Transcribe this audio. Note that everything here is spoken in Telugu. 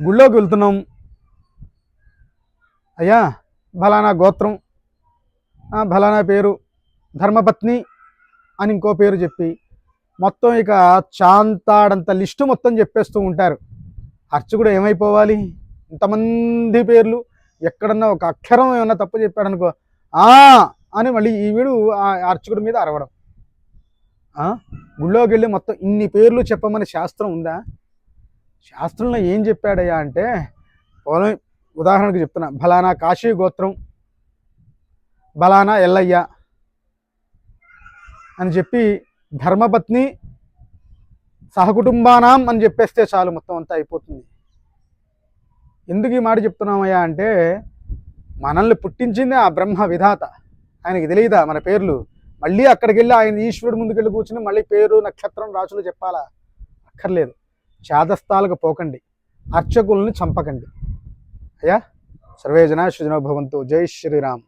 గుళ్ళోకి వెళ్తున్నాం. అయ్యా బలానా గోత్రం బలానా పేరు ధర్మపత్ని అని ఇంకో పేరు చెప్పి మొత్తం ఇక చాంతాడంత లిస్టు మొత్తం చెప్పేస్తూ ఉంటారు. అర్చకుడు ఏమైపోవాలి? ఇంతమంది పేర్లు ఎక్కడన్నా ఒక అక్షరం ఏమన్నా తప్పు చెప్పాడనుకో ఆ! అని మళ్ళీ ఈ వీడు ఆ అర్చకుడి మీద అరవడం. గుళ్ళోకి వెళ్ళి మొత్తం ఇన్ని పేర్లు చెప్పమని శాస్త్రం ఉందా? శాస్త్రంలో ఏం చెప్పాడయ్యా అంటే పోలం ఉదాహరణకు చెప్తున్నా బలానా కాశీ గోత్రం బలానా ఎల్లయ్య అని చెప్పి ధర్మపత్ని సహకుటుంబానాం అని చెప్పేస్తే చాలు మొత్తం అంతా అయిపోతుంది. ఎందుకు ఈ మాట చెప్తున్నామయ్యా అంటే మనల్ని పుట్టించింది ఆ బ్రహ్మ విధాత. ఆయనకి తెలియదా మన పేర్లు? మళ్ళీ అక్కడికి వెళ్ళి ఆయన ఈశ్వరుడు ముందుకెళ్ళి కూర్చుని మళ్ళీ పేరు నక్షత్రం రాసులు చెప్పాలా? అక్కర్లేదు. శాదస్థాలకు పోకండి. అర్చకుల్ని చంపకండి. అయ్యా? సర్వేజన సృజనోభవంతు జై శ్రీరామ్.